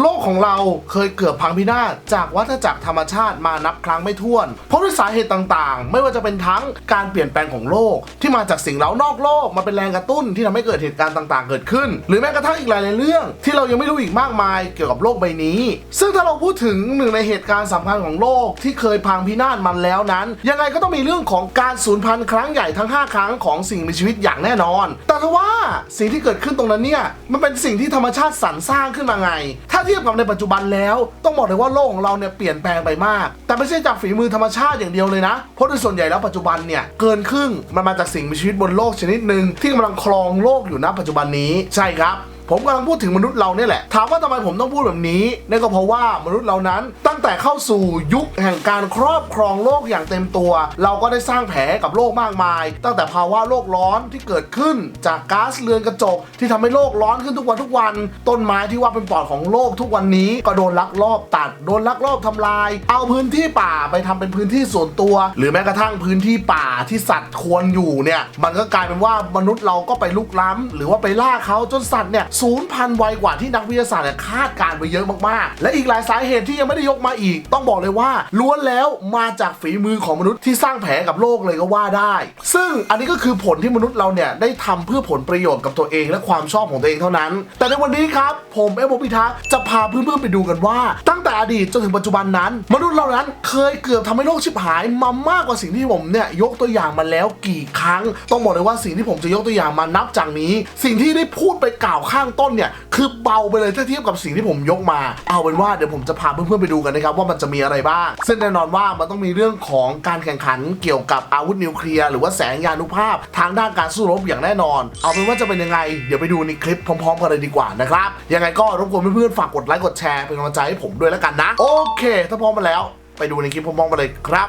โลกของเราเคยเกือบพังพินาศจากวัฏจักรธรรมชาติมานับครั้งไม่ถ้วน เพราะด้วยสาเหตุต่างๆ ไม่ว่าจะเป็นทั้งการเปลี่ยนแปลงของโลก ที่มาจากสิ่งเร้านอกโลกมาเป็นแรงกระตุ้นที่ทำให้เกิดเหตุการณ์ต่างๆ เกิดขึ้น หรือแม้กระทั่งอีกหลายๆเรื่อง ที่เรายังไม่รู้อีกมากมายเกี่ยวกับโลกใบนี้ ซึ่งถ้าเราพูดถึงหนึ่งในเหตุการณ์สำคัญของโลกที่เคยพังพินาศมันแล้วนั้น ยังไงก็ต้องมีเรื่องของการสูญพันธุ์ครั้งใหญ่ทั้ง 5 ครั้งของสิ่งมีชีวิตอย่างแน่นอน แต่ทว่าสิ่งที่เกิดขึ้นตรงนั้นเนี่ยมันเป็นสิ่งที่ธรรมชาติสรรสร้างขึ้นมาไง ถ้าเทียบกับในปัจจุบันแล้ว ต้องบอกเลยว่าโลกของเราเนี่ยเปลี่ยนแปลงไปมาก แต่ไม่ใช่จากฝีมือธรรมชาติอย่างเดียวเลยนะ เพราะโดยส่วนใหญ่แล้วปัจจุบันเนี่ยเกินครึ่งมันมาจากสิ่งมีชีวิตบนโลกชนิดหนึ่งที่กำลังครองโลกอยู่ณปัจจุบันนี้ใช่ครับ ผมกำลังพูดถึงมนุษย์เราเนี่ยแหละ ถามว่าทำไมผมต้องพูดแบบนี้นั่นก็เพราะว่ามนุษย์เรานั้นตั้งแต่เข้าสู่ยุคแห่งการครอบครองโลกอย่างเต็มตัว เราก็ได้สร้างแผลกับโลกมากมาย ตั้งแต่ภาวะโลกร้อนที่เกิดขึ้นจากก๊าซเรือนกระจก ที่ทำให้โลกร้อนขึ้นทุกวันทุกวัน ต้นไม้ที่ว่าเป็นปอดของโลกทุกวันนี้ก็โดนลักลอบตัด โดนลักลอบทำลาย เอาพื้นที่ป่าไปทำเป็นพื้นที่ส่วนตัว หรือแม้กระทั่งพื้นที่ป่าที่สัตว์ควรอยู่เนี่ยมันก็กลายเป็นว่ามนุษย์เราก็ไปลุกล้ำหรือว่าไปล่าเขาจนสัตว์เนี่ยสูญพันธุ์ไวกว่าที่นักวิทยาศาสตร์คาดการณ์ไปเยอะมากๆ และอีกหลายสาเหตุที่ยังไม่ได้ยกมาอีก ต้องบอกเลยว่าล้วนแล้วมาจากฝีมือของมนุษย์ที่สร้างแผลกับโลกเลยก็ว่าได้ ซึ่งอันนี้ก็คือผลที่มนุษย์เราเนี่ยได้ทำเพื่อผลประโยชน์กับตัวเองและความชอบของตัวเองเท่านั้น แต่ในวันนี้ครับผมเอโมพิทักษ์จะพาเพื่อนๆไปดูกันว่า ตั้งแต่อดีตจนถึงปัจจุบันนั้น มนุษย์เรานั้นเคยเกือบทำให้โลกชิบหายมามากกว่าสิ่งที่ผมเนี่ยยกตัวอย่างมาแล้วกี่ครั้ง ต้องบอกเลยว่าสิ่งที่ผมจะยกตัวอย่างมานับจากนี้ สิ่งที่ได้พูดไปกล่าวข้างต้นเนี่ยคือเบาไปเลยถ้าเทียบกับสิ่งที่ผมยกมา เอาเป็นว่าเดี๋ยวผมจะพาเพื่อนๆไปดูกันนะครับว่ามันจะมีอะไรบ้าง ซึ่งแน่นอนว่ามันต้องมีเรื่องของการแข่งขันเกี่ยวกับอาวุธนิวเคลียร์หรือว่าแสงยานุภาพ ทางด้านการสู้รบอย่างแน่นอน เอาเป็นว่าจะเป็นยังไง เดี๋ยวไปดูในคลิปพร้อม ๆ กันเลยดีกว่านะครับยังไงก็รบกวนเพื่อนๆฝากกดไลค์กดแชร์เป็นกำลังใจให้ผมด้วยแล้วกันนะ โอเค ถ้าพร้อมมาแล้ว ไปดูในคลิปพร้อมๆกันเลยครับ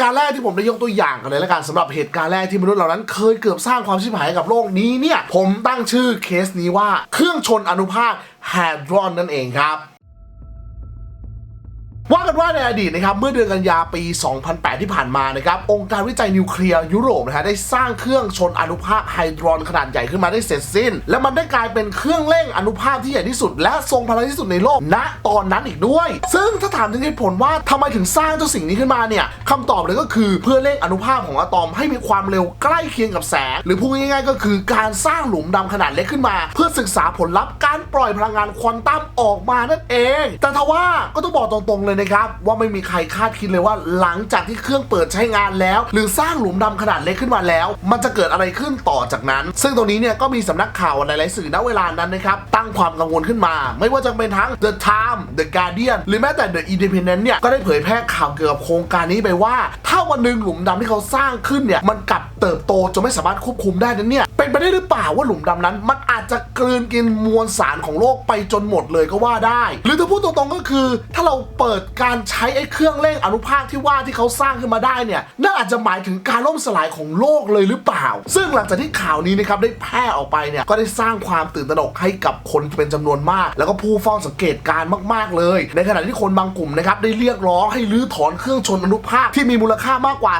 การณ์แรกที่ผมได้ยกตัวอย่างกันเลยละกันสำหรับเหตุการณ์แรกที่มนุษย์เหล่านั้นเคยเกือบสร้างความชิบหายกับโลกนี้เนี่ย ผมตั้งชื่อเคสนี้ว่าเครื่องชนอนุภาคแฮดรอนนั่นเองครับ ว่ากันว่าในอดีตนะครับเมื่อเดือนกันยาปี 2008 ที่ผ่านมานะครับองค์การวิจัยนิวเคลียร์ยุโรปนะฮะได้สร้างเครื่องชนอนุภาคไฮดรอนขนาดใหญ่ขึ้นมาได้เสร็จสิ้น และมันได้กลายเป็นเครื่องเร่งอนุภาคที่ใหญ่ที่สุด และทรงพลังที่สุดในโลกณตอนนั้นอีกด้วย ซึ่งถ้าถามถึงเหตุผลว่าทำไมถึงสร้างเจ้าสิ่งนี้ขึ้นมาเนี่ยคำตอบเลยก็คือเพื่อเร่งอนุภาคของอะตอมให้มีความเร็วใกล้เคียงกับแสง หรือพูดง่ายๆ ก็คือการสร้างหลุมดำขนาดเล็กขึ้นมา เพื่อศึกษาผลลัพธ์การปล่อยพลังงานควอนตัมออกมานั่นเอง แต่ทว่าก็ต้องบอกตรงๆเลยนะครับว่าไม่มีใครคาดคิดเลยว่าหลังจากที่เครื่องเปิดใช้งานแล้ว หรือสร้างหลุมดำขนาดเล็กขึ้นมาแล้ว มันจะเกิดอะไรขึ้นต่อจากนั้น ซึ่งตรงนี้เนี่ยก็มีสำนักข่าวหลายๆสื่อณเวลานั้นนะครับตั้งความกังวลขึ้นมา ไม่ว่าจะเป็นทั้ง The Time The Guardian หรือแม้แต่ The Independent เนี่ยก็ได้เผยแพร่ข่าวเกี่ยวกับโครงการนี้ไปว่า ถ้าวันหนึ่งหลุมดำที่เขาสร้างขึ้นเนี่ยมันกลับเติบโตจนไม่สามารถควบคุมได้นั้นเนี่ยเป็นไปได้หรือเปล่าว่าหลุมดำนั้น มันอาจจะกลืนกินมวลสารของโลกไปจนหมดเลยก็ว่าได้ หรือถ้าพูดตรงๆก็คือ ถ้าเราเปิดการใช้ไอ้เครื่องเร่งอนุภาคที่ว่าที่เขาสร้างขึ้นมาได้เนี่ยน่าอาจจะหมายถึงการล่มสลายของโลกเลยหรือเปล่า ซึ่งหลังจากที่ข่าวนี้นะครับได้แพร่ออกไปเนี่ยก็ได้สร้างความตื่นตระหนกให้กับคนเป็นจำนวนมาก แล้วก็ผู้เฝ้าสังเกตการณ์มาก ๆเลย ในขณะที่คนบางกลุ่มนะครับได้เรียกร้องให้รื้อถอนเครื่องชนอนุภาคที่มีมูลค่ามากกว่า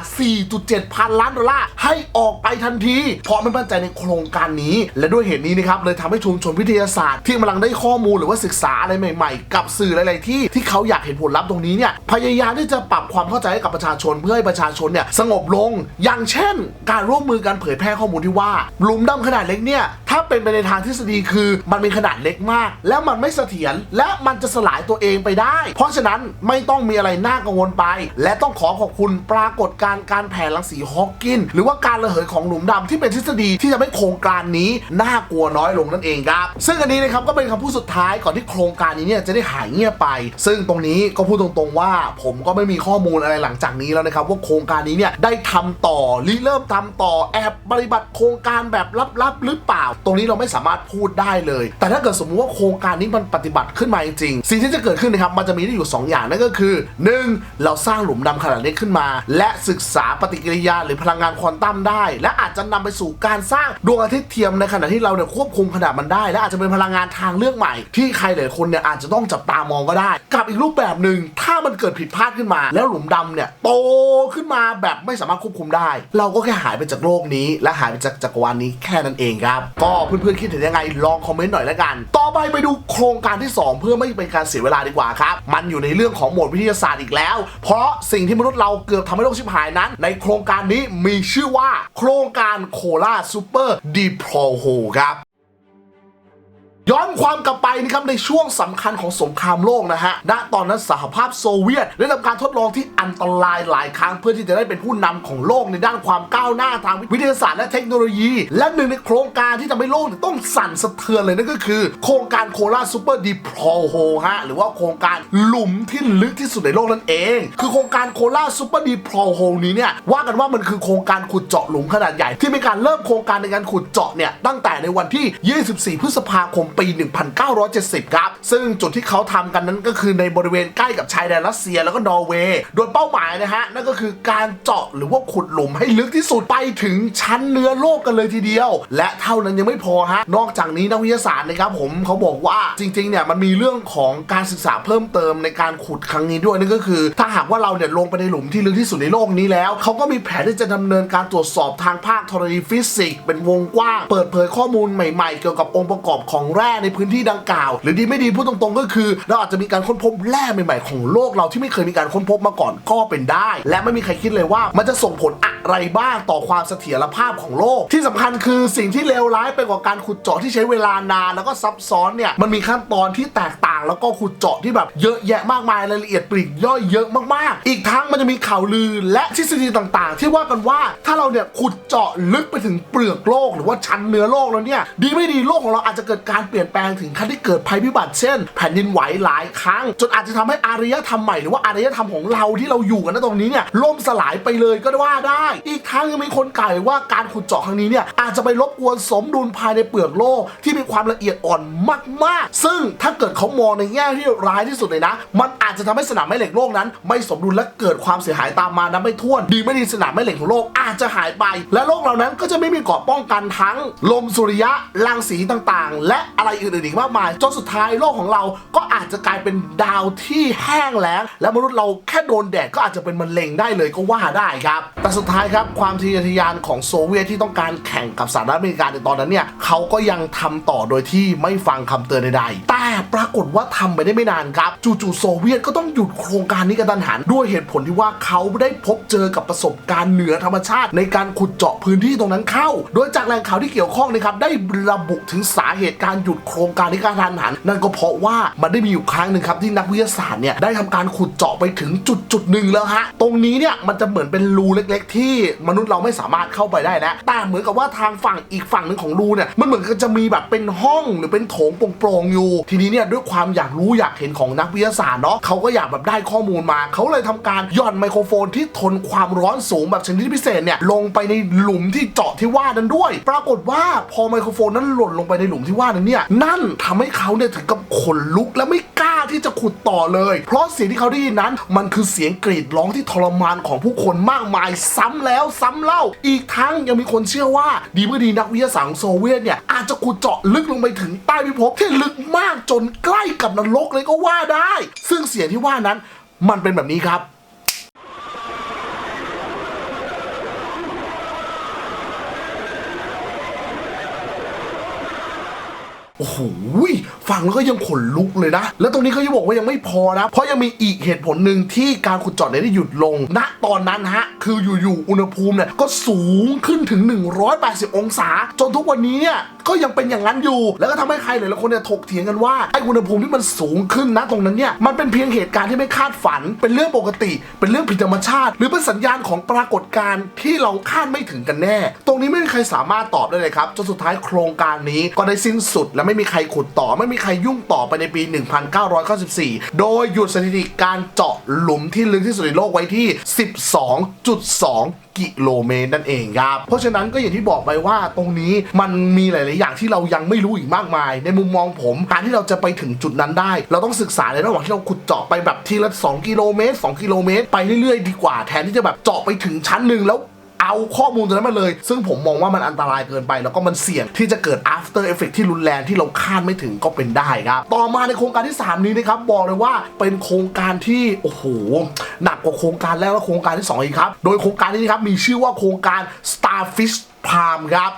4.7 พันล้านดอลลาร์ให้ออกไปทันที เพราะไม่มั่นใจในโครงการนี้ และด้วยเหตุนี้นะครับเลยทำให้ชุมชนวิทยาศาสตร์ที่กำลังได้ข้อมูลหรือว่าศึกษาอะไรใหม่ ๆ กับสื่อหลาย ๆ ที่ที่เขาอยากเห็นผลลัพธ์ตรงนี้เนี่ยพยายามที่จะปรับความเข้าใจให้กับประชาชนเพื่อให้ประชาชนเนี่ยสงบลง อย่างเช่น การร่วมมือกันเผยแพร่ข้อมูลที่ว่าหลุมดำขนาดเล็กเนี่ย ถ้าเป็นไปในทางทฤษฎีคือ มันมีขนาดเล็กมาก และมันไม่เสถียรและมันจะสลายตัวเองไปได้ เพราะฉะนั้นไม่ต้องมีอะไรน่ากังวลไป และต้องขอขอบคุณปรากฏการณ์การแผ่รังสีฮอว์กิน หรือว่าการระเหยของหลุมดำที่เป็นทฤษฎีที่จะให้โครงการนี้น่ากลัวน้อยลงนั่นเองครับ ซึ่งอันนี้นะครับก็เป็นคำพูดสุดท้ายก่อนที่โครงการนี้เนี่ยจะได้หายเงียบไป ซึ่งตรงนี้ก็พูดตรงๆว่า ผมก็ไม่มีข้อมูลอะไรหลังจากนี้แล้วนะครับว่าโครงการนี้เนี่ยได้ทำต่อริเริ่มทำต่อแอบปฏิบัติโครงการแบบลับๆหรือเปล่าตรงนี้เราไม่สามารถพูดได้เลย แต่ถ้าเกิดสมมุติว่าโครงการนี้มันปฏิบัติขึ้นมาจริงสิ่งที่จะเกิดขึ้นนะครับมันจะมีได้อยู่ 2 อย่างนั่นก็คือ 1. เราสร้างหลุมดำขนาดเล็กขึ้นมา และศึกษาปฏิกิริยาหรือพลังงานควอนตัมได้ และอาจจะนำไปสู่การสร้างดวงอาทิตย์เทียมในขณะที่เราเนี่ยควบคุมขนาดมันได้ และอาจจะเป็นพลังงานทางเลือกใหม่ ที่ใครหลายคนเนี่ยอาจจะต้องจับตามองก็ได้ กับอีกรูปแบบหนึ่งถ้ามันเกิดผิดพลาดขึ้นมา แล้วหลุมดำเนี่ยโตขึ้นมาแบบไม่สามารถควบคุมได้ เราก็แค่หายไปจากโลกนี้ และหายไปจากจักรวาลนี้แค่นั้นเองครับก็เพื่อนๆคิดเห็นยังไงลองคอมเมนต์หน่อยละกัน ต่อไปไปดูโครงการที่ 2 เพื่อไม่เป็นการเสียเวลาดีกว่าครับ มันอยู่ในเรื่องของโหมดวิทยาศาสตร์อีกแล้ว เพราะสิ่งที่มนุษย์เราเกือบทำให้โลกชิบหายนั้น ในโครงการนี้มีชื่อว่า โครงการโคลาซูเปอร์ดีโพโฮครับ ย้อนความกลับไปนะครับในช่วงสำคัญของสงครามโลกนะฮะณตอนนั้นสหภาพโซเวียตได้ทำการทดลองที่อันตรายหลายครั้งเพื่อที่จะได้เป็นผู้นำของโลกในด้านความก้าวหน้าทางวิทยาศาสตร์และเทคโนโลยี และหนึ่งในโครงการที่ทำให้โลกต้องสั่นสะเทือนเลยนั่นก็คือ โครงการโคลาซูเปอร์ดีโพรโฮฮะหรือว่าโครงการหลุมที่ลึกที่สุดในโลกนั่นเอง คือโครงการโคลาซูเปอร์ดีโพรโฮนี้เนี่ยว่ากันว่ามันคือโครงการขุดเจาะหลุมขนาดใหญ่ที่มีการเริ่มโครงการในการขุดเจาะเนี่ยตั้งแต่ในวันที่ 24 พฤษภาคมปี 1970 ครับ ซึ่งจุดที่เขาทำกันนั้นก็คือในบริเวณใกล้กับชายแดนรัสเซียแล้วก็นอร์เวย์ โดยเป้าหมายนะฮะ นั่นก็คือการเจาะหรือว่าขุดหลุมให้ลึกที่สุดไปถึงชั้นเนื้อโลกกันเลยทีเดียว และเท่านั้นยังไม่พอฮะ นอกจากนี้นักวิทยาศาสตร์นะครับผมเขาบอกว่าจริงๆเนี่ยมันมีเรื่องของการศึกษาเพิ่มเติมในการขุดครั้งนี้ด้วยนั่นก็คือ ถ้าหากว่าเราเนี่ยลงไปในหลุมที่ลึกที่สุดในโลกนี้แล้วเขาก็มีแผนที่จะดำเนินการตรวจสอบทางภาคธรณีฟิสิกส์เป็นวงกว้าง เปิดเผยข้อมูลใหม่ ๆ เกี่ยวกับองค์ประกอบของร่ในพื้นที่ดังกล่าว หรือดีไม่ดีพูดตรงๆ ก็คือ เราอาจจะมีการค้นพบแร่ใหม่ๆของโลกเราที่ไม่เคยมีการค้นพบมาก่อนก็เป็นได้ และไม่มีใครคิดเลยว่ามันจะส่งผลอะไรบ้างต่อความเสถียรภาพของโลก ที่สำคัญคือสิ่งที่เลวร้ายไปกว่าการขุดเจาะที่ใช้เวลานานแล้วก็ซับซ้อนเนี่ยมันมีขั้นตอนที่แตกต่าง แล้วก็ขุดเจาะที่แบบเยอะแยะมากมายรายละเอียดปลีกย่อยเยอะมากๆ อีกทั้งมันจะมีข่าวลือและทฤษฎีต่างๆ ที่ว่ากันว่าถ้าเราเนี่ยขุดเจาะลึกไปถึงเปลือกโลก หรือว่าชั้นเนื้อโลกแล้วเนี่ยดีไม่ดีโลกของเราอาจจะเกิดการเปลี่ยนแปลงถึงขั้นที่เกิดภัยพิบัติเช่น แผ่นดินไหวหลายครั้ง จนอาจจะทำให้อารยธรรมใหม่หรือว่าอารยธรรมของเราที่เราอยู่กันณตรงนี้เนี่ยล่มสลายไปเลยก็ว่าได้ อีกทั้งยังมีคนกล่าวว่าการขุดเจาะครั้งนี้เนี่ยอาจจะไปรบกวนสมดุลภายในเปลือกโลกที่มีความละเอียดอ่อนมาก ๆ ซึ่งถ้าเกิดเขามองในแง่ที่ร้ายที่สุดเลยนะ มันอาจจะทำให้สนามแม่เหล็กโลกนั้น ไม่สมดุลและเกิดความเสียหายตามมานับไม่ถ้วน ดีไม่ดีสนามแม่เหล็กของโลกอาจจะหายไป และโลกเรานั้นก็จะไม่มีเกราะป้องกันทั้ง ลมสุริยะรังสีต่างๆ และอะไรอื่นๆอีกมากมายจนสุดท้ายโลกของเราก็อาจจะกลายเป็นดาวที่แห้งแล้งและมนุษย์เราแค่โดนแดดก็อาจจะเป็นมะเร็งได้เลยก็ว่าได้ครับ แต่สุดท้ายครับความทะเยอทะยานของโซเวียตที่ต้องการแข่งกับสหรัฐอเมริกาในตอนนั้นเนี่ยเขาก็ยังทำต่อโดยที่ไม่ฟังคำเตือนใดๆแต่ปรากฏว่าทำไปได้ไม่นานครับ จู่ๆโซเวียตก็ต้องหยุดโครงการนี้กระทันหันด้วยเหตุผลที่ว่าเขาได้พบเจอกับประสบการณ์เหนือธรรมชาติ ในการขุดเจาะพื้นที่ตรงนั้นเข้า โดยจากแหล่งข่าวที่เกี่ยวข้องนะครับได้ระบุถึงสาเหตุการหยุดโครงการนี้กระทันหัน นั่นก็เพราะว่ามันได้มีอยู่ครั้งหนึ่งครับที่นักวิทยาศาสตร์เนี่ยได้ทำการขุดเจาะไปถึงจุดจุดหนึ่งแล้วฮะ ตรงนี้เนี่ยมันจะเหมือนเป็นรูเล็ก ๆ ที่มนุษย์เราไม่สามารถเข้าไปได้แล้วแต่เหมือนกับว่าทางฝั่งอีกฝั่งหนึ่งของรูเนี่ยมันเหมือนกับจะมีแบบเป็นห้องหรือเป็นโถงโปร่งๆอยู่ ทีนี้เนี่ยด้วยความอยากรู้อยากเห็นของนักวิทยาศาสตร์เนาะเขาก็อยากแบบได้ข้อมูลมา เขาเลยทำการย่อนไมโครโฟนที่ทนความร้อนสูงแบบชนิดพิเศษเนี่ยลงไปในหลุมที่เจาะที่ว่านั้นด้วย ปรากฏว่าพอไมโครโฟนนั้นหล่นลงไปในหลุมที่ว่านั้นเนี่ยนั่นทำให้เขาเนี่ยถึงกับขนลุกและไม่กล้าที่จะขุดต่อเลย เพราะเสียงที่เขาได้ยินนั้น มันคือเสียงกรีดร้องที่ทรมานของผู้คนมากมาย ซ้ำแล้วซ้ำเล่า อีกทั้งยังมีคนเชื่อว่า ดีเมื่อดีนักวิทยาศาสตร์โซเวียตเนี่ยอาจจะขุดเจาะลึกลงไปถึงใต้พิภพที่ลึกมากจนใกล้กับนรกเลยก็ว่าได้ ซึ่งเสียงที่ว่านั้นมันเป็นแบบนี้ครับ โอ้โหฟังแล้วก็ยังขนลุกเลยนะ แล้วตรงนี้เขายังบอกว่ายังไม่พอนะ เพราะยังมีอีกเหตุผลหนึ่งที่การขุดเจาะเนี่ยได้หยุดลงณตอนนั้นฮะ คืออยู่ๆอุณหภูมิเนี่ยก็สูงขึ้นถึง 180 องศา จนทุกวันนี้เนี่ยก็ยังเป็นอย่างนั้นอยู่ แล้วก็ทำให้ใครหลายๆคนเนี่ยถกเถียงกันว่าไอ้อุณหภูมิที่มันสูงขึ้นนะตรงนั้นเนี่ยมันเป็นเพียงเหตุการณ์ที่ไม่คาดฝัน เป็นเรื่องปกติ เป็นเรื่องผิดธรรมชาติ หรือเป็นสัญญาณของปรากฏการณ์ที่เราคาดไม่ถึงกันแน่ ตรงนี้ไม่มีใครสามารถตอบได้เลยครับจนสุดท้ายโครงการนี้ก็ได้สิ้นสุดและไม่มีใครขุดต่อไม่มีใครยุ่งต่อไปในปี 1994 โดยหยุดสถิติการเจาะหลุมที่ลึกที่สุดในโลกไว้ที่ 12.2กิโลเมตรนั่นเองครับ เพราะฉะนั้นก็อย่างที่บอกไปว่าตรงนี้มันมีหลาย ๆ อย่างที่เรายังไม่รู้อีกมากมาย ในมุมมองผมการที่เราจะไปถึงจุดนั้นได้ เราต้องศึกษาในระหว่างที่เราขุดเจาะไปแบบทีละ 2 กิโลเมตร 2 กิโลเมตร ไปเรื่อย ๆ ดีกว่าแทนที่จะแบบเจาะไปถึงชั้นหนึ่งแล้ว เอาข้อมูลตรงนั้นมาเลย ซึ่งผมมองว่ามันอันตรายเกินไป แล้วก็มันเสี่ยงที่จะเกิด after effect ที่รุนแรงที่เราคาดไม่ถึงก็เป็นได้ครับต่อมาในโครงการที่ 3 นี้นะครับบอกเลยว่าเป็นโครงการที่โอ้โหหนักกว่าโครงการแรกและโครงการที่2อีกครับโดยโครงการนี้นะครับมีชื่อว่าโครงการ starfish farm ครับ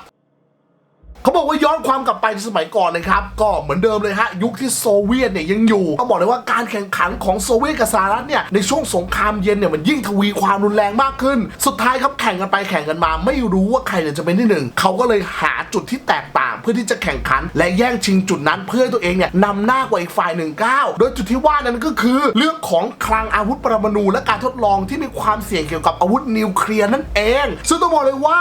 เขาบอกว่าย้อนความกลับไปในสมัยก่อนเลยครับ ก็เหมือนเดิมเลยฮะ ยุคที่โซเวียตเนี่ยยังอยู่ก็บอกเลยว่าการแข่งขันของโซเวียตกับสหรัฐเนี่ยในช่วงสงครามเย็นเนี่ยมันยิ่งทวีความรุนแรงมากขึ้น สุดท้ายครับแข่งกันไปแข่งกันมา ไม่รู้ว่าใครเนี่ยจะเป็นที่หนึ่งเขาก็เลยหาจุดที่แตกต่าง เพื่อที่จะแข่งขัน และแย่งชิงจุดนั้นเพื่อตัวเองเนี่ยนำหน้ากว่าอีกฝ่ายหนึ่งก้าวโดยจุดที่ว่านั้นก็คือ เรื่องของคลังอาวุธปรมาณูและการทดลองที่มีความเสี่ยงเกี่ยวกับอาวุธนิวเคลียร์นั่นเอง ซึ่งต้องบอกเลยว่า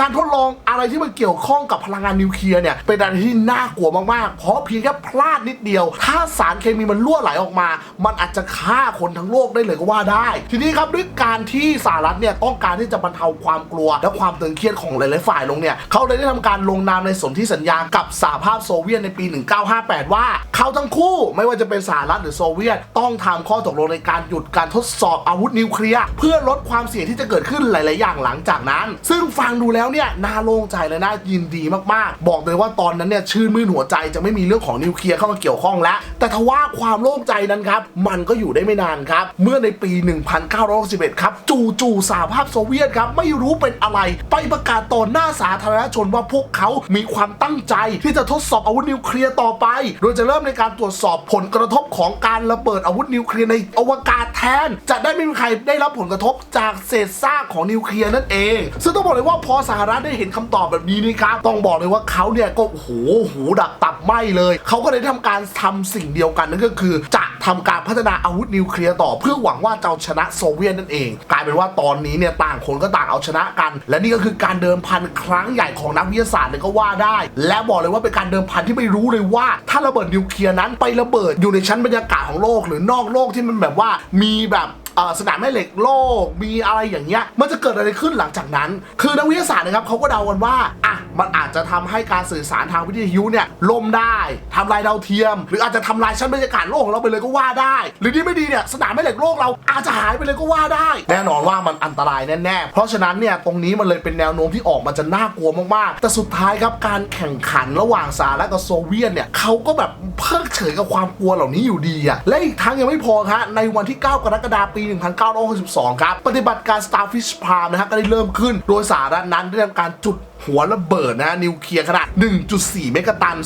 การทดลองอะไรที่มันเกี่ยวข้องกับพลังงานนิวเคลียร์เนี่ยเป็นอะไรที่น่ากลัวมากๆ เพราะเพียงแค่พลาดนิดเดียว ถ้าสารเคมีมันรั่วไหลออกมา มันอาจจะฆ่าคนทั้งโลกได้เลยก็ว่าได้ ทีนี้ครับด้วยการที่สหรัฐเนี่ยต้องการที่จะบรรเทาความกลัว และความตึงเครียดของหลายๆฝ่ายลงเนี่ยเขาเลยได้ทำการลงนามในสนธิสัญญากับสหภาพโซเวียตในปี 1958 ว่าเขาทั้งคู่ไม่ว่าจะเป็นสหรัฐหรือโซเวียต ต้องทำข้อตกลงในการหยุดการทดสอบอาวุธนิวเคลียร์เพื่อลดความเสี่ยงที่จะเกิดขึ้นหลาย ๆ อย่างหลังจากนั้น ซึ่งฟังดูแล้วแล้วเนี่ยน่าโล่งใจและน่ายินดีมากๆ บอกเลยว่าตอนนั้นเนี่ยชื่นมื่นหัวใจจะไม่มีเรื่องของนิวเคลียร์เข้ามาเกี่ยวข้องแล้ว แต่ทว่าความโล่งใจนั้นครับ มันก็อยู่ได้ไม่นานครับ เมื่อในปี 1961 ครับ จู่ๆสหภาพโซเวียตครับ ไม่รู้เป็นอะไร ไปประกาศต่อหน้าสาธารณชนว่าพวกเขามีความตั้งใจที่จะทดสอบอาวุธนิวเคลียร์ต่อไป โดยจะเริ่มในการตรวจสอบผลกระทบของการระเบิดอาวุธนิวเคลียร์ในอวกาศแทน จะได้ไม่มีใครได้รับผลกระทบจากเศษซากของนิวเคลียร์นั่นเอง ซึ่งต้องบอกเลยว่าพอสหรัฐได้เห็นคำตอบแบบนี้นี่ครับต้องบอกเลยว่าเขาเนี่ยก็โอ้โหหูดับตับไหมเลยเขาก็เลยทำการทำสิ่งเดียวกันนั่นก็คือจะทำการพัฒนาอาวุธนิวเคลียร์ต่อ เพื่อหวังว่าจะเอาชนะโซเวียตนั่นเอง กลายเป็นว่าตอนนี้เนี่ยต่างคนก็ต่างเอาชนะกัน และนี่ก็คือการเดิมพันครั้งใหญ่ของนักวิทยาศาสตร์เลยก็ว่าได้ และบอกเลยว่าเป็นการเดิมพันที่ไม่รู้เลยว่า ถ้าระเบิดนิวเคลียร์นั้นไประเบิดอยู่ในชั้นบรรยากาศของโลก หรือนอกโลกที่มันแบบว่ามีแบบ สนามแม่เหล็กโลกมีอะไรอย่างเงี้ยมันจะเกิดอะไรขึ้นหลังจากนั้น คือนักวิทยาศาสตร์นะครับเขาก็เดากันว่าอะมันอาจจะทำให้การสื่อสารทางวิทยุเนี่ยล่มได้ทำลายดาวเทียม หรืออาจจะทำลายชั้นบรรยากาศโลกของเราไปเลยก็ว่าได้ หรือที่ไม่ดีเนี่ยสนามแม่เหล็กโลกเราอาจจะหายไปเลยก็ว่าได้ แน่นอนว่ามันอันตรายแน่ๆเพราะฉะนั้นเนี่ยตรงนี้มันเลยเป็นแนวโน้มที่ออกมาจะน่ากลัวมากๆ แต่สุดท้ายครับการแข่งขันระหว่างสหรัฐกับโซเวียตเนี่ยเขาก็แบบเพิกเฉยกับความกลัวเหล่านี้อยู่ดีอะและอีกทั้งยังไม่พอฮะในวันที่ 9 กรกฎาคมปีี1962 ครับ ปฏิบัติการ Starfish Prime นะฮะก็ได้เริ่มขึ้น โดยสหรัฐนั้นได้ทำการจุด หัวระเบิดนะนิวเคลียร์ขนาด 1.4 เมกะตัน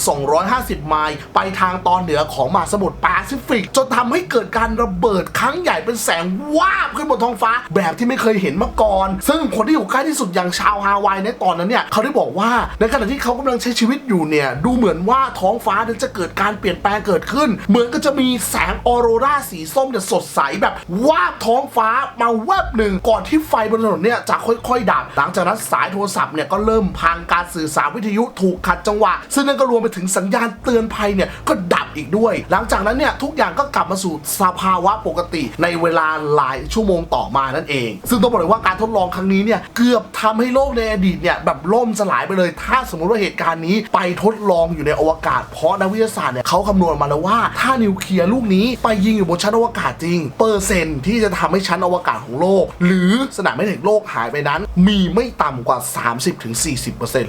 250 ไมล์ไปทางตอนเหนือของมหาสมุทรแปซิฟิก จนทำให้เกิดการระเบิดครั้งใหญ่เป็นแสงวาบขึ้นบนท้องฟ้า แบบที่ไม่เคยเห็นมาก่อน ซึ่งคนที่อยู่ใกล้ที่สุดอย่างชาวฮาวายในตอนนั้นเนี่ยเขาได้บอกว่าในขณะที่เขากำลังใช้ชีวิตอยู่เนี่ยดูเหมือนว่าท้องฟ้าจะเกิดการเปลี่ยนแปลงเกิดขึ้น เหมือนก็จะมีแสงออโรราสีส้มเนี่ยสดใสแบบวาบท้องฟ้ามาแวบหนึ่งก่อนที่ไฟบนถนนเนี่ยจะค่อยๆดับหลังจากนั้นสายโทรศัพท์เนี่ยก็เริ่มพังการสื่อสารวิทยุถูกขัดจังหวะ ซึ่งนั่นก็รวมไปถึงสัญญาณเตือนภัยเนี่ยก็ดับอีกด้วย หลังจากนั้นเนี่ยทุกอย่างก็กลับมาสู่สภาวะปกติในเวลาหลายชั่วโมงต่อมานั่นเอง ซึ่งต้องบอกเลยว่าการทดลองครั้งนี้เนี่ยเกือบทำให้โลกในอดีตเนี่ยแบบล่มสลายไปเลย ถ้าสมมติว่าเหตุการณ์นี้ไปทดลองอยู่ในอวกาศ เพราะนักวิทยาศาสตร์เนี่ยเขาคำนวณมาแล้วว่าถ้านิวเคลียร์ลูกนี้ไปยิงอยู่บนชั้นอวกาศจริง เปอร์เซ็นต์ที่จะทำให้ชั้นอวกาศของโลก หรือสนามแม่เหล็กโลกหายไปนั้น มีไม่ต่ำกว่า 30-40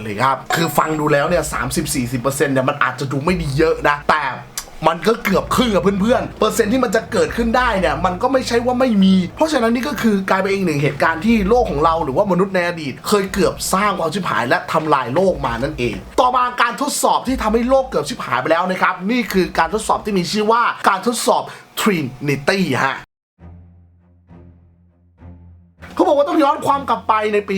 เลยครับ คือฟังดูแล้วเนี่ย 30-40%เนี่ยมันอาจจะดูไม่ดีเยอะนะ แต่มันก็เกือบครึ่งกับเพื่อนๆ เปอร์เซ็นต์ที่มันจะเกิดขึ้นได้เนี่ย มันก็ไม่ใช่ว่าไม่มี เพราะฉะนั้นนี่ก็คือกลายเป็นอีกหนึ่งเหตุการณ์ที่โลกของเราหรือว่ามนุษย์ในอดีต เคยเกือบสร้างความชิบหายและทำลายโลกมานั่นเอง ต่อมาการทดสอบที่ทำให้โลกเกือบชิบหายไปแล้วนะครับ นี่คือการทดสอบที่มีชื่อว่าการทดสอบ Trinity ฮะ เขาบอกว่าต้องย้อนความกลับไปในปี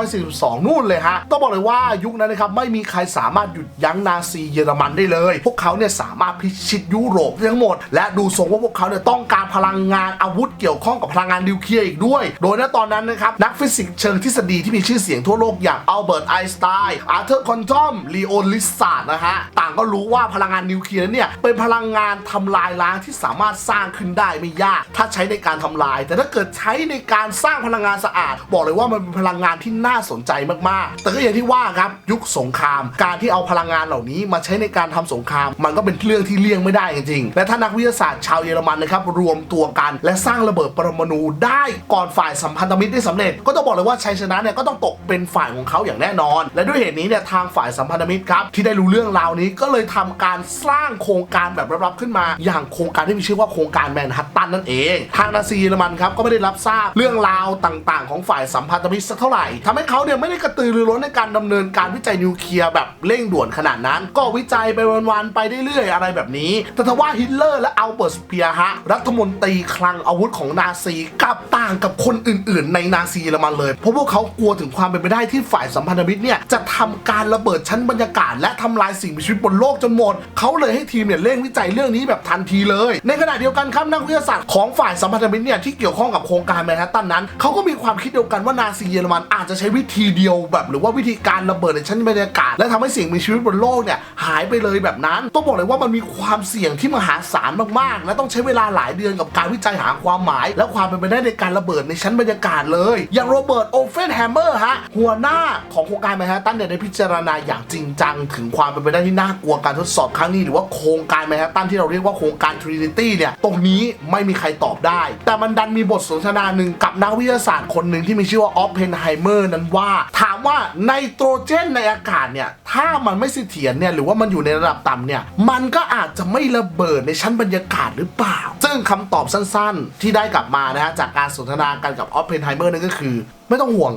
1942 นู่นเลยฮะ ต้องบอกเลยว่ายุคนั้นนะครับไม่มีใครสามารถหยุดยั้งนาซีเยอรมันได้เลย พวกเขาเนี่ยสามารถพิชิตยุโรปทั้งหมด และดูทรงว่าพวกเขาเนี่ยต้องการพลังงานอาวุธเกี่ยวข้องกับพลังงานนิวเคลียร์อีกด้วย โดยณตอนนั้นนะครับนักฟิสิกส์เชิงทฤษฎีที่มีชื่อเสียงทั่วโลกอย่างอัลเบิร์ตไอน์สไตน์อาร์เธอร์คอนทอมลีโอลิสซาร์ดนะฮะต่างก็รู้ว่าพลังงานนิวเคลียร์เนี่ยเป็นพลังงานทำลายล้างที่สามารถสร้างขึ้นได้ไม่ยาก ถ้าใช้ในการทำลาย แต่ถ้าเกิดใช้ในการสร้างพลังงานสะอาด บอกเลยว่ามันเป็นพลังงานที่น่าสนใจมากๆ แต่ก็อย่างที่ว่าครับยุคสงคราม การที่เอาพลังงานเหล่านี้มาใช้ในการทำสงคราม มันก็เป็นเรื่องที่เลี่ยงไม่ได้จริงๆและถ้านักวิทยาศาสตร์ชาวเยอรมันนะครับรวมตัวกัน และสร้างระเบิดปรมาณูได้ก่อนฝ่ายสัมพันธมิตรได้สำเร็จ ก็ต้องบอกเลยว่าชัยชนะเนี่ยก็ต้องตกเป็นฝ่ายของเขาอย่างแน่นอน และด้วยเหตุนี้เนี่ยทางฝ่ายสัมพันธมิตรครับที่ได้รู้เรื่องราวนี้ก็เลยทำการสร้างโครงการแบบลับๆขึ้นมา อย่างโครงการที่มีชื่อว่าโครงการแมนฮัตตันนั่นเอง ทางนาซีเยอรมันครับก็ไม่ได้รับทราบเรื่องราวต่างๆ ของฝ่ายสัมพันธมิตรสักเท่าไหร่ทำให้เขาเนี่ยไม่ได้กระตือรือร้นในการดำเนินการวิจัยนิวเคลียร์แบบเร่งด่วนขนาดนั้น ก็วิจัยไปวันๆไปเรื่อยๆอะไรแบบนี้ แต่ทว่าฮิตเลอร์และอัลเบิร์ตสเปียร์ฮะรัฐมนตรีคลังอาวุธของนาซีกับต่างกับคนอื่น ๆ ในนาซีเยอรมันเลยเพราะพวกเขากลัวถึงความเป็นไปได้ที่ฝ่ายสัมพันธมิตรเนี่ยจะทำการระเบิดชั้นบรรยากาศ และทำลายสิ่งมีชีวิตบนโลกจนหมดเขาเลยให้ทีมเนี่ยเร่งวิจัยเรื่องนี้แบบทันทีเลย ในขณะเดียวกันครับนักวิทยาศาสตร์ของฝ่ายสัมพันธมิตรเนี่ยที่เกี่ยวข้องกับโครงการแมนฮัตตันนั้นเขาก็มีความคิดเดียวกันว่านาซีเยอรมันอาจจะใช้วิธีเดียวแบบ หรือว่าวิธีการระเบิดในชั้นบรรยากาศ และทำให้สิ่งมีชีวิตบนโลกเนี่ยหายไปเลยแบบนั้น ต้องบอกเลยว่ามันมีความเสี่ยงที่มหาศาลมากๆ และต้องใช้เวลาหลายเดือนกับการวิจัยหาความหมาย และความเป็นไปได้ในการระเบิดในชั้นบรรยากาศเลย อย่างโรเบิร์ตโอเฟนแฮมเมอร์ฮะหัวหน้าของโครงการแมนฮัตตันเนี่ยได้พิจารณาอย่างจริงจัง ถึงความเป็นไปได้ที่น่ากลัวการทดสอบครั้งนี้หรือว่าโครงการแมนฮัตตันที่เราเรียกว่าโครงการทรินิตี้เนี่ยตรงนี้ไม่มีใครตอบได้ แต่มันดันมีบทสนทนาหนึ่งกับนักวิทยาศาสตร์คนหนึ่งที่มีชื่อว่าออฟเพนไฮเมอร์นั้นว่า ถามว่าไนโตรเจนในอากาศเนี่ย ถ้ามันไม่เสถียรเนี่ย หรือว่ามันอยู่ในระดับต่ำเนี่ย มันก็อาจจะไม่ระเบิดในชั้นบรรยากาศหรือเปล่า ซึ่งคำตอบสั้นๆ ที่ได้กลับมานะฮะ จากการสนทนากันกับออฟเพนไฮเมอร์นั่นก็คือ ไม่ต้องห่วง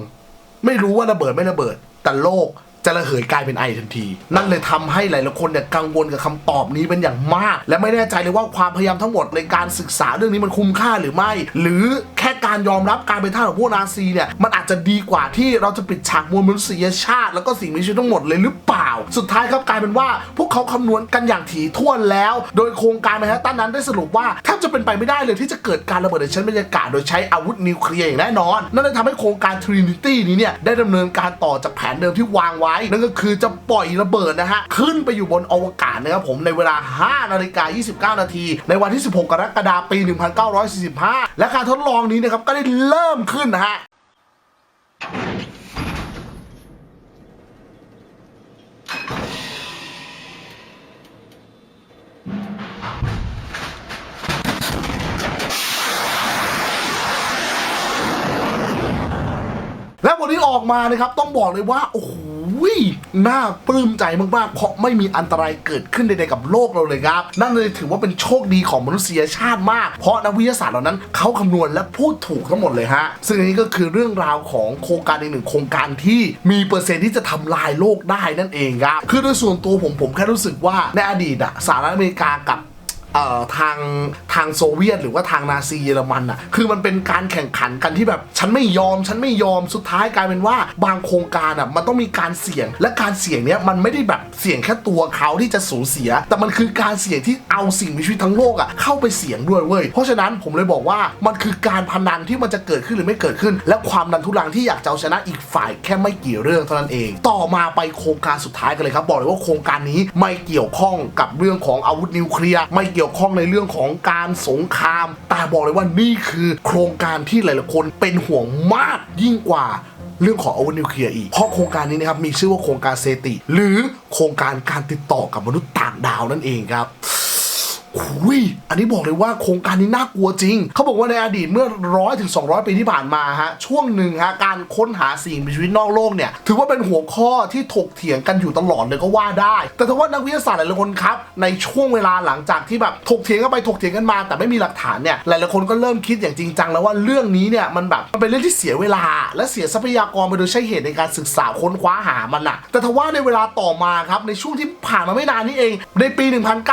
ไม่รู้ว่าระเบิดไม่ระเบิด แต่โลก จะระเหยกลายเป็นไอทันที นั่นเลยทำให้หลาย ๆ คนเนี่ยกังวลกับคำตอบนี้เป็นอย่างมาก และไม่แน่ใจเลยว่าความพยายามทั้งหมดในการศึกษาเรื่องนี้มันคุ้มค่าหรือไม่ หรือแค่การยอมรับการเป็นท่าของพวกนาซีเนี่ยมันอาจจะดีกว่าที่เราจะปิดฉากมวลมนุษยชาติ แล้วก็สิ่งมีชีวิตทั้งหมดเลยหรือเปล่า สุดท้ายครับกลายเป็นว่าพวกเขาคำนวณกันอย่างถี่ถ้วนแล้ว โดยโครงการแมนฮัตตันนั้นได้สรุปว่าแทบจะเป็นไปไม่ได้เลยที่จะเกิดการระเบิดในชั้นบรรยากาศโดยใช้อาวุธนิวเคลียร์อย่างแน่นอน นั่นเลยทำให้โครงการ Trinity นี้เนี่ยได้ดำเนินการต่อจากแผนเดิมที่วางไว้นั่นก็คือจะปล่อยระเบิดนะฮะ ขึ้นไปอยู่บนอวกาศนะครับผมในเวลา 5 นาฬิกา 29 นาที ในวันที่ 16 กรกฎาคมปี 1945 และการทดลองนี้นะครับก็ได้เริ่มขึ้นนะฮะและวันนี้ออกมานะครับต้องบอกเลยว่า โอ้โห น่าปลื้มใจมากๆ เพราะไม่มีอันตรายเกิดขึ้นใดๆกับโลกเราเลยครับ นั่นเลยถือว่าเป็นโชคดีของมนุษยชาติมาก เพราะนักวิทยาศาสตร์เหล่านั้นเขาคำนวณและพูดถูกทั้งหมดเลยฮะ ซึ่งอันนี้ก็คือเรื่องราวของโครงการอีกหนึ่งโครงการที่มีเปอร์เซ็นต์ที่จะทำลายโลกได้นั่นเองครับ คือโดยส่วนตัวผมผมแค่รู้สึกว่าในอดีตอะสหรัฐอเมริกากับ เอ่อทางทางโซเวียต หรือว่าทางนาซีเยอรมันอะคือมันเป็นการแข่งขันกันที่แบบ ฉันไม่ยอม ฉันไม่ยอมสุดท้ายกลายเป็นว่า บางโครงการอะมันต้องมีการเสี่ยง และการเสี่ยงเนี้ยมันไม่ได้แบบเสี่ยงแค่ตัวเขาที่จะสูญเสีย แต่มันคือการเสี่ยงที่เอาสิ่งมีชีวิตทั้งโลกอะเข้าไปเสี่ยงด้วยเว้ยเพราะฉะนั้นผมเลยบอกว่ามันคือการพนันที่มันจะเกิดขึ้นหรือไม่เกิดขึ้น และความดันทุรังที่อยากจะเอาชนะอีกฝ่ายแค่ไม่กี่เรื่องเท่านั้นเอง ต่อมาไปโครงการสุดท้ายกันเลยครับบอกเลยว่าโครงการนี้ไม่เกี่ยวข้องกับเรื่องของอาวุธนิวเคลียร์ไม่เกี่ยวี่ยวข้องในเรื่องของการสงคราม แต่บอกเลยว่านี่คือโครงการที่หลายๆคนเป็นห่วงมากยิ่งกว่าเรื่องของอาวุธนิวเคลียร์อีก เพราะโครงการนี้นะครับมีชื่อว่าโครงการเซติ หรือโครงการการติดต่อกับมนุษย์ต่างดาวนั่นเองครับ อุ้ยอันนี้บอกเลยว่าโครงการนี้น่ากลัวจริง เขาบอกว่าในอดีตเมื่อร้อยถึง200 ปีที่ผ่านมาฮะ ช่วงหนึ่งฮะ การค้นหาสิ่งมีชีวิตนอกโลกเนี่ย ถือว่าเป็นหัวข้อที่ถกเถียงกันอยู่ตลอดเลยก็ว่าได้ แต่ถ้าว่านักวิทยาศาสตร์หลายๆคนครับ ในช่วงเวลาหลังจากที่แบบถกเถียงกันไปถกเถียงกันมา แต่ไม่มีหลักฐานเนี่ย หลายๆคนก็เริ่มคิดอย่างจริงจังแล้วว่าเรื่องนี้เนี่ยมันแบบมันเป็นเรื่องที่เสียเวลา และเสียทรัพยากรไปโดยใช้เหตุในการศึกษาค้นคว้าหามันอะแต่ทว่าในเวลาต่อมาครับในช่วงที่ผ่านมาไม่นานนี้เอง ในปี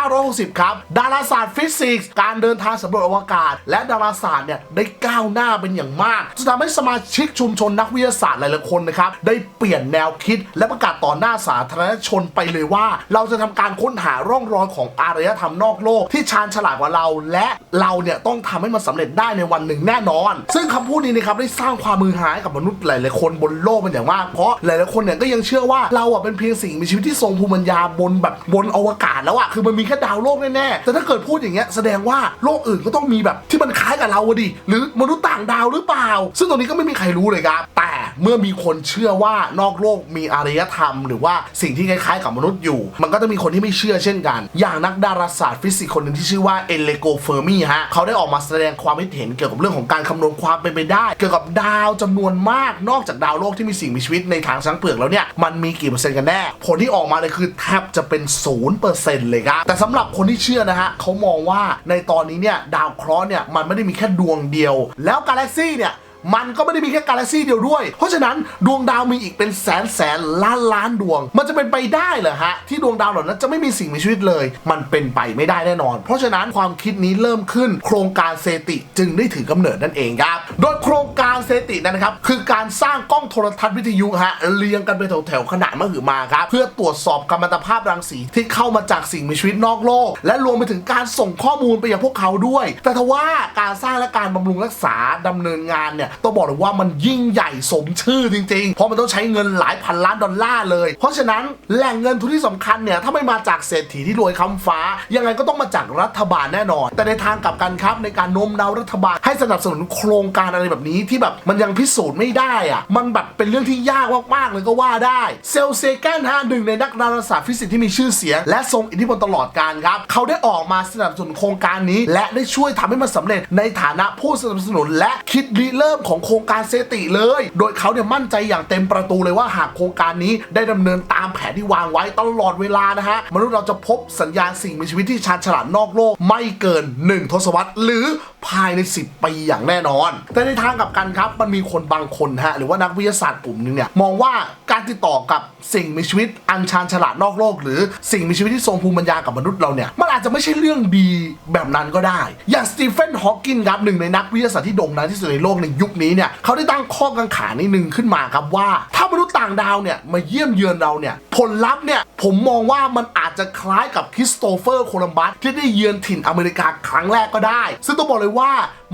1960 ครับดาราศาสตร์ฟิสิกส์การเดินทางสำรวจอวกาศ และดาราศาสตร์เนี่ยได้ก้าวหน้าเป็นอย่างมากจนทำให้สมาชิกชุมชนนักวิทยาศาสตร์หลายๆคนนะครับได้เปลี่ยนแนวคิด และประกาศต่อหน้าสาธารณชนไปเลยว่า เราจะทำการค้นหาร่องรอยของอารยธรรมนอกโลก ที่ชาญฉลาดกว่าเรา และเราเนี่ยต้องทำให้มันสำเร็จได้ในวันหนึ่งแน่นอน ซึ่งคำพูดนี้นะครับได้สร้างความมือหายกับมนุษย์หลายๆคนบนโลกเป็นอย่างมากเพราะหลายๆคนเนี่ยก็ยังเชื่อว่าเราอะเป็นเพียงสิ่งมีชีวิตที่ทรงภูมิปัญญาบนแบบบนอวกาศแล้วอะคือมันมีแค่ดาวโลกแน่ๆแต่ถ้าเกิดพูดอย่างเงี้ยแสดงว่าโลกอื่นก็ต้องมีแบบที่มันคล้ายกับเราอะดิหรือมนุษย์ต่างดาวหรือเปล่า ซึ่งตรงนี้ก็ไม่มีใครรู้เลยครับ แต่เมื่อมีคนเชื่อว่านอกโลกมีอารยธรรม หรือว่าสิ่งที่คล้ายๆกับมนุษย์อยู่ มันก็จะมีคนที่ไม่เชื่อเช่นกัน อย่างนักดาราศาสตร์ฟิสิกส์คนหนึ่งที่ชื่อว่าเอเลโกเฟอร์มีฮะเขาได้ออกมาแสดงความคิดเห็นเกี่ยวกับเรื่องของการคำนวณความเป็นไปได้ เกี่ยวกับดาวจำนวนมากนอกจากดาวโลกที่มีสิ่งมีชีวิตในทางช้างเปลือกแล้วเนี่ยมันมีกี่เปอร์เซ็นต์กันแน่ ผลที่ออกมาเลยคือแทบจะเป็นศูนย์เปอร์เซ็นต์เลยครับแต่สำหรับคนที่เชื่อนะฮะเขามองว่าในตอนนี้เนี่ยดาวเคราะห์เนี่ยมันไม่ได้มีแค่ดวงเดียว แล้วกาแล็กซี่เนี่ย มันก็ไม่ได้มีแค่กาแล็กซี่เดียวด้วย เพราะฉะนั้นดวงดาวมีอีกเป็นแสนแสนล้านล้านดวง มันจะเป็นไปได้เหรอฮะที่ดวงดาวเหล่านั้นจะไม่มีสิ่งมีชีวิตเลย มันเป็นไปไม่ได้แน่นอน เพราะฉะนั้นความคิดนี้เริ่มขึ้น โครงการเซติจึงได้ถือกำเนิดนั่นเองครับ โดยโครงการเซตินั้นนะครับคือการสร้างกล้องโทรทัศน์วิทยุฮะเรียงกันเป็นแถวๆขนาดมหึมาครับเพื่อตรวจสอบกัมมันตภาพรังสีที่เข้ามาจากสิ่งมีชีวิตนอกโลก และรวมไปถึงการส่งข้อมูลไปยังพวกเขาด้วย แต่ทว่าการสร้างและการบำรุงรักษาดำเนินงานเนี่ยต้องบอกเลยว่ามันยิ่งใหญ่สมชื่อจริงๆ เพราะมันต้องใช้เงินหลายพันล้านดอลลาร์เลย เพราะฉะนั้นแหล่งเงินทุนที่สำคัญเนี่ยถ้าไม่มาจากเศรษฐีที่รวยค้ำฟ้า ยังไงก็ต้องมาจากรัฐบาลแน่นอน แต่ในทางกลับกันครับในการโน้มน้าวรัฐบาล ให้สนับสนุนโครงการอะไรแบบนี้ที่แบบมันยังพิสูจน์ไม่ได้อะมันแบบเป็นเรื่องที่ยากมากๆเลยก็ว่าได้เซลเซแกนฮะหนึ่งในนักดาราศาสตร์ฟิสิกส์ที่มีชื่อเสียง และทรงอิทธิพลตลอดการครับเขาได้ออกมาสนับสนุนโครงการนี้ และได้ช่วยทำให้มันสำเร็จในฐานะผู้สนับสนุนและคิดริเริ่มของโครงการเซติเลย โดยเขาเนี่ยมั่นใจอย่างเต็มประตูเลยว่าหากโครงการนี้ได้ดำเนินตามแผนที่วางไว้ตลอดเวลานะฮะมนุษย์เราจะพบสัญญาณสิ่งมีชีวิตที่ชาญฉลาดนอกโลกไม่เกิน 1 ทศวรรษ หรือภายใน 10 ปีอย่างแน่นอน แต่ในทางกลับกันครับ มันมีคนบางคนฮะ หรือว่านักวิทยาศาสตร์กลุ่มนึงเนี่ย มองว่าการติดต่อกับสิ่งมีชีวิตอันชาญฉลาดนอกโลก หรือสิ่งมีชีวิตที่ทรงภูมิปัญญากับมนุษย์เราเนี่ย มันอาจจะไม่ใช่เรื่องดีแบบนั้นก็ได้ อย่างสตีเฟนฮอว์กินครับหนึ่งในนักวิทยาศาสตร์ที่โด่งดังที่สุดในโลกในยุคนี้เนี่ยเขาได้ตั้งข้อกังขานิดนึงขึ้นมาครับว่า ถ้ามนุษย์ต่างดาวเนี่ยมาเยี่ยมเยือนเราเนี่ยผลลัพธ์เนี่ยผมมองว่ามันอาจจะคล้ายกับคริสโตเฟอร์โคลัมบัสที่ได้เยือนถิ่นอเมริกาครั้งแรกก็ได้ ซึ่งต้องบอกเลยว่า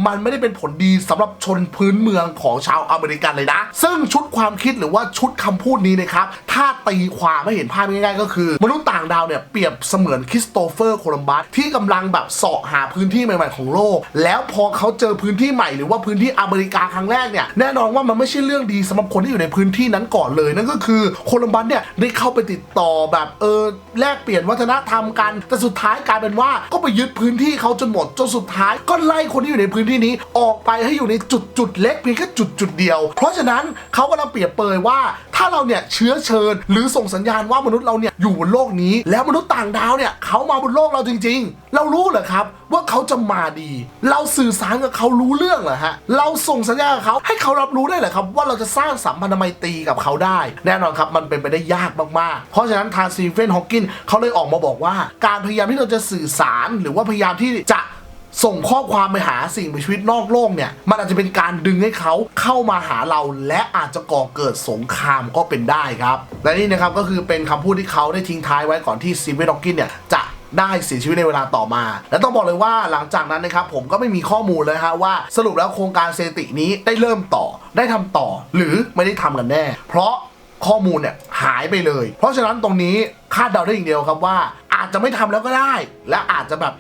มันไม่ได้เป็นผลดีสำหรับชนพื้นเมืองของชาวอเมริกันเลยนะ ซึ่งชุดความคิดหรือว่าชุดคำพูดนี้นะครับ ถ้าตีความไม่เห็นภาพง่ายๆก็คือ มนุษย์ต่างดาวเนี่ยเปรียบเสมือนคริสโตเฟอร์โคลัมบัสที่กำลังแบบเสาะหาพื้นที่ใหม่ๆของโลก แล้วพอเขาเจอพื้นที่ใหม่หรือว่าพื้นที่อเมริกาครั้งแรกเนี่ยแน่นอนว่ามันไม่ใช่เรื่องดีสำหรับคนที่อยู่ในพื้นที่นั้นก่อนเลย นั่นก็คือโคลัมบัสเนี่ยได้เข้าไปติดต่อแบบเออแลกเปลี่ยนวัฒนธรรมกันแต่สุดท้ายกลายเป็นว่าก็ไปยึดพื้นที่เขาจนหมดจนสุดท้ายก็ไล่คนที่อยู่ในพื้นที่นี้ออกไปให้อยู่ในจุดจุดๆเล็กเพียงแค่จุดจุดๆเดียว เพราะฉะนั้นเขากำลังเปรียบเปยว่า ถ้าเราเนี่ยเชื้อเชิญ หรือส่งสัญญาณว่ามนุษย์เราเนี่ยอยู่บนโลกนี้ แล้วมนุษย์ต่างดาวเนี่ยเขามาบนโลกเราจริง ๆ เรารู้เหรอครับว่าเขาจะมาดี เราสื่อสารกับเขารู้เรื่องเหรอฮะ เราส่งสัญญาณกับเขาให้เขารับรู้ได้เหรอครับ ว่าเราจะสร้างสัมพันธไมตรีกับเขาได้ แน่นอนครับมันเป็นไปได้ยากมากๆ เพราะฉะนั้นทางซีเฟนฮอว์กินเขาเลยออกมาบอกว่า การพยายามที่เราจะสื่อสารหรือว่าพยายามที่จะ ส่งข้อความไปหาสิ่งมีชีวิตนอกโลกเนี่ย มันอาจจะเป็นการดึงให้เขาเข้ามาหาเรา และอาจจะก่อเกิดสงครามก็เป็นได้ครับ และนี่นะครับก็คือเป็นคำพูดที่เขาได้ทิ้งท้ายไว้ก่อนที่ซีเวนด็อกกินเนี่ยจะได้เสียชีวิตในเวลาต่อมา และต้องบอกเลยว่าหลังจากนั้นนะครับผมก็ไม่มีข้อมูลเลยฮะว่าสรุปแล้วโครงการเซตินี้ได้เริ่มต่อ ได้ทำต่อ หรือไม่ได้ทำกันแน่ เพราะข้อมูลเนี่ยหายไปเลย เพราะฉะนั้นตรงนี้คาดเดาได้อย่างเดียวครับว่า อาจจะไม่ทำแล้วก็ได้ และอาจจะแบบ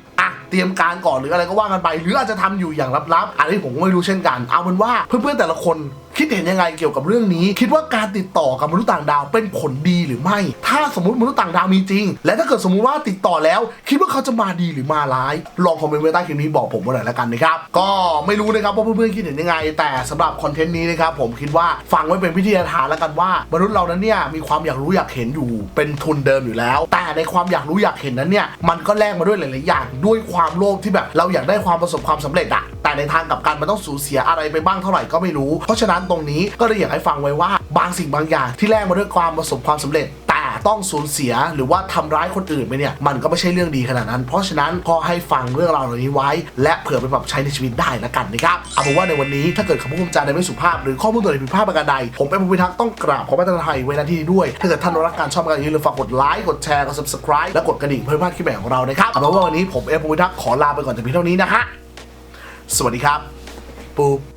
เตรียมการก่อนหรืออะไรก็ว่ากันไป หรืออาจจะทำอยู่อย่างลับๆอันนี้ผมก็ไม่รู้เช่นกัน เอาเป็นว่าเพื่อนๆแต่ละคน คิดเห็นยังไงเกี่ยวกับเรื่องนี้ คิดว่าการติดต่อกับมนุษย์ต่างดาวเป็นผลดีหรือไม่ ถ้าสมมติมนุษย์ต่างดาวมีจริง และถ้าเกิดสมมุติว่าติดต่อแล้ว คิดว่าเขาจะมาดีหรือมาร้าย ลองคอมเมนต์ไว้ใต้คลิปนี้บอกผมมาหน่อยละกันนะครับ ก็ไม่รู้นะครับว่าเพื่อนๆคิดเห็นยังไง แต่สำหรับคอนเทนต์นี้นะครับผมคิดว่าฟังไว้เป็นวิทยาทานแล้วกันว่า มนุษย์เรานั้นเนี่ยมีความอยากรู้อยากเห็นอยู่ เป็นทุนเดิมอยู่แล้ว แต่ในความอยากรู้อยากเห็นนั้นเนี่ยมันก็แลกมาด้วยหลายๆอย่างด้วยความโลภที่แบบเราอยากได้ความประสบความสำเร็จอะ แต่ในทางกับกันมันต้องสูญเสียอะไรไปบ้างเท่าไหร่ก็ไม่รู้ เพราะฉะนั้นตรงนี้ก็เลยอยากให้ฟังไว้ว่า บางสิ่งบางอย่างที่แลกมาด้วยความประสบความสำเร็จแต่ต้องสูญเสียหรือว่าทำร้ายคนอื่นไปเนี่ยมันก็ไม่ใช่เรื่องดีขนาดนั้น เพราะฉะนั้นพอให้ฟังเรื่องราวเหล่านี้ไว้ และเผื่อไปปรับใช้ในชีวิตได้ละกันนะครับเอาเป็นว่าในวันนี้ถ้าเกิดคำพูดคำจาใดไม่สุภาพหรือข้อมูลตัวไหนผิดพลาดประการใด ผมเป็นผู้พิทักษ์ต้องกราบขอพระทยไว้ณที่นี้ด้วย ถ้าเกิดท่านรักการชอบการอย่าลืมฝากกดไลค์กดแชร์กด subscribe และกดกระดิ่งเพื่อพลาดคลิปใหม่ของเรานะครับเอาเป็นว่าวันนี้ผมเอฟผู้พิทักษ์ขอลาไปก่อนแต่เพียงเท่านี้นะฮะ สวัสดีครับปุ๊บ